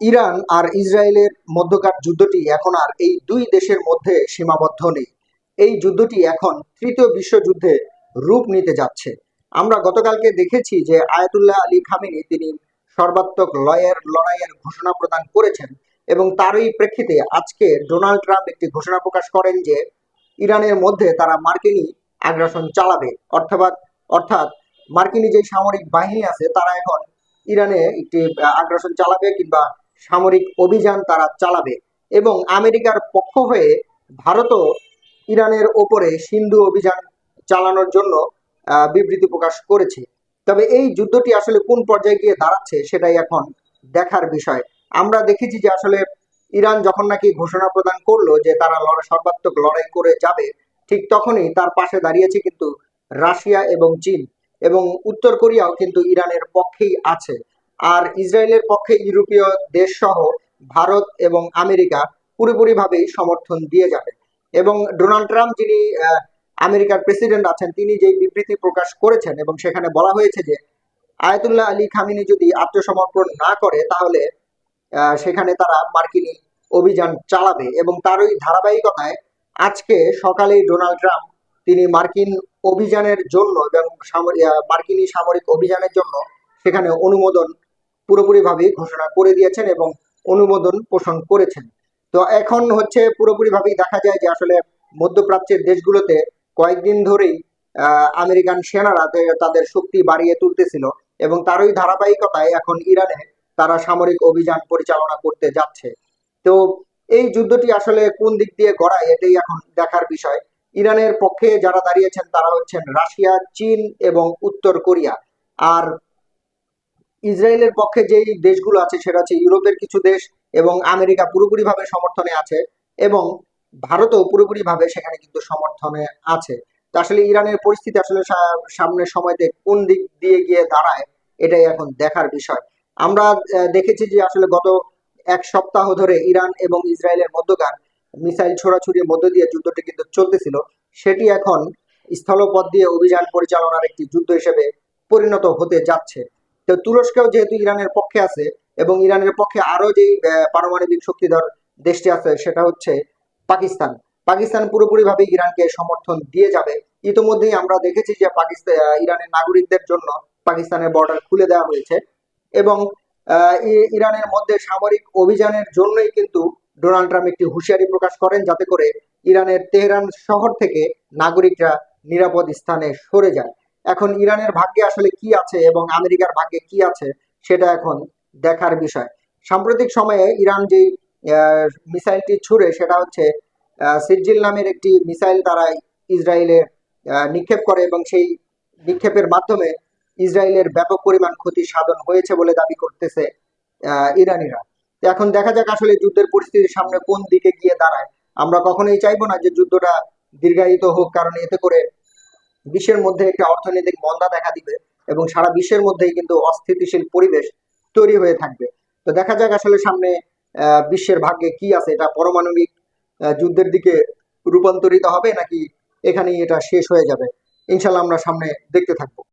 Iran আর ইসরায়েলের মধ্যকার যুদ্ধটি এখন আর এই দুই দেশের মধ্যে সীমাবদ্ধ নেই। এই যুদ্ধটি এখন তৃতীয় বিশ্বযুদ্ধে রূপ নিতে যাচ্ছে। আমরা গতকালকে দেখেছি যে আয়াতুল্লাহ আলী খামিনি তিনি সর্বাত্মক লয়ের লড়াইয়ের ঘোষণা প্রদান করেছেন এবং তারই প্রেক্ষিতে আজকে ডোনাল্ড ট্রাম্প একটি ঘোষণা প্রকাশ করেন যে ইরানের মধ্যে তারা মার্কিনী আগ্রাসন চালাবে। অর্থাৎ অর্থাৎ মার্কিনী যে সামরিক বাহিনী আছে, তারা এখন ইরানে একটি আগ্রাসন চালাবে কিংবা সামরিক অভিযান তারা চালাবে এবং আমেরিকার পক্ষ হয়ে ভারতও ইরানের ওপরে সিন্ধু অভিযান চালানোর জন্য বিবৃতি প্রকাশ করেছে। তবে এই যুদ্ধটি আসলে কোন পর্যায়ে গিয়ে দাঁড়াচ্ছে সেটাই এখন দেখার বিষয়। আমরা দেখেছি যে আসলে ইরান যখন নাকি ঘোষণা প্রদান করল যে তারা সর্বাত্মক লড়াই করে যাবে, ঠিক তখনই তার পাশে দাঁড়িয়েছে কিন্তু রাশিয়া এবং চীন এবং উত্তর কোরিয়াও কিন্তু ইরানের পক্ষেই আছে। আর ইসরায়েলের পক্ষে ইউরোপীয় দেশ সহ ভারত এবং আমেরিকা পুরোপুরিভাবেই সমর্থন দিয়ে যাবে। এবং ডোনাল্ড ট্রাম্প যিনি আমেরিকার প্রেসিডেন্ট আছেন, তিনি যে বিবৃতি প্রকাশ করেছেন এবং সেখানে বলা হয়েছে যে, আয়াতুল্লাহ আলী খামিনি যদি আত্মসমর্পণ না করে, তাহলে সেখানে তারা মার্কিনী অভিযান চালাবে। এবং তারই ধারাবাহিকতায় আজকে সকালেই ডোনাল্ড ট্রাম্প তিনি মার্কিন অভিযানের জন্য এবং মার্কিনী সামরিক অভিযানের জন্য সেখানে অনুমোদন পুরোপুরিভাবে ঘোষণা করে দিয়েছেন এবং অনুমোদন পোষণ করেছেন। তো এখন হচ্ছে পুরোপুরিভাবেই দেখা যায় যে আসলে মধ্যপ্রাচ্যের দেশগুলোতে কয়েকদিন ধরেই আমেরিকান সেনারা তাদের শক্তি বাড়িয়ে তুলতেছিল এবং তারই ধারাবাহিকতায় এখন ইরানে তারা সামরিক অভিযান পরিচালনা করতে যাচ্ছে। তো এই যুদ্ধটি আসলে কোন দিক দিয়ে গড়ায় এটাই এখন দেখার বিষয়। ইরানের পক্ষে যারা দাঁড়িয়েছেন তারা হচ্ছেন রাশিয়া, চীন এবং উত্তর কোরিয়া। আর ইসরায়েলের পক্ষে যেই দেশগুলো আছে সেটা হচ্ছে ইউরোপের কিছু দেশ এবং আমেরিকা পুরোপুরিভাবে সমর্থনে আছে এবং ভারতও পুরোপুরিভাবে সেখানে কিন্তু সমর্থনে আছে। আসলে ইরানের পরিস্থিতি আসলে সামনের সময়তে কোন দিক দিয়ে গিয়ে দাঁড়ায়, এটাই এখন দেখার বিষয়। আমরা দেখেছি যে আসলে গত এক সপ্তাহ ধরে ইরান এবং ইসরায়েলের মধ্যকার মিসাইল ছোড়াছুড়ির মধ্য দিয়ে যুদ্ধটি কিন্তু চলতেছিল। সেটি এখন স্থলপথ দিয়ে অভিযান পরিচালনার একটি যুদ্ধ হিসেবে পরিণত হতে যাচ্ছে। তো তুরস্কও যেহেতু ইরানের পক্ষে আছে এবং ইরানের পক্ষে আরও যেই পারমাণবিক শক্তিধর দেশটি আছে সেটা হচ্ছে পাকিস্তান। পাকিস্তান পুরোপুরিভাবে ইরানকে সমর্থন দিয়ে যাবে। ইতোমধ্যেই আমরা দেখেছি যে পাকিস্তান ইরানের নাগরিকদের জন্য পাকিস্তানের বর্ডার খুলে দেওয়া হয়েছে এবং ইরানের মধ্যে সামরিক অভিযানের জন্যই কিন্তু ডোনাল্ড ট্রাম্প একটি হুঁশিয়ারি প্রকাশ করেন যাতে করে ইরানের তেহরান শহর থেকে নাগরিকরা নিরাপদ স্থানে সরে যায়। এখন ইরানের ভাগ্যে আসলে কি আছে এবং আমেরিকার ভাগ্যে কি আছে সেটা এখন দেখার বিষয়। সাম্প্রতিক সময়ে ইরান যে মিসাইলটি ছুড়ে সেটা হচ্ছে আহ, সিজ্জিল নামের একটি মিসাইল তারা ইসরায়েলে নিক্ষেপ করে এবং সেই নিক্ষেপের মাধ্যমে ইসরায়েলের ব্যাপক পরিমাণ ক্ষতি সাধন হয়েছে বলে দাবি করতেছে ইরানিরা। এখন দেখা যাক আসলে যুদ্ধের পরিস্থিতির সামনে কোন দিকে গিয়ে দাঁড়ায়। আমরা কখনোই চাইব না যে যুদ্ধটা দীর্ঘায়িত হোক কারণ এতে করে বিশ্বের মধ্যে একটা অর্থনৈতিক মন্দা দেখা দিবে এবং সারা বিশ্বের মধ্যেই কিন্তু অস্থিতিশীল পরিবেশ তৈরি হয়ে থাকবে। তো দেখা যাক আসলে সামনে বিশ্বের ভাগ্যে কি আছে। এটা পারমাণবিক যুদ্ধের দিকে রূপান্তরিত হবে নাকি এখানেই এটা শেষ হয়ে যাবে। ইনশাল্লাহ আমরা সামনে দেখতে থাকব।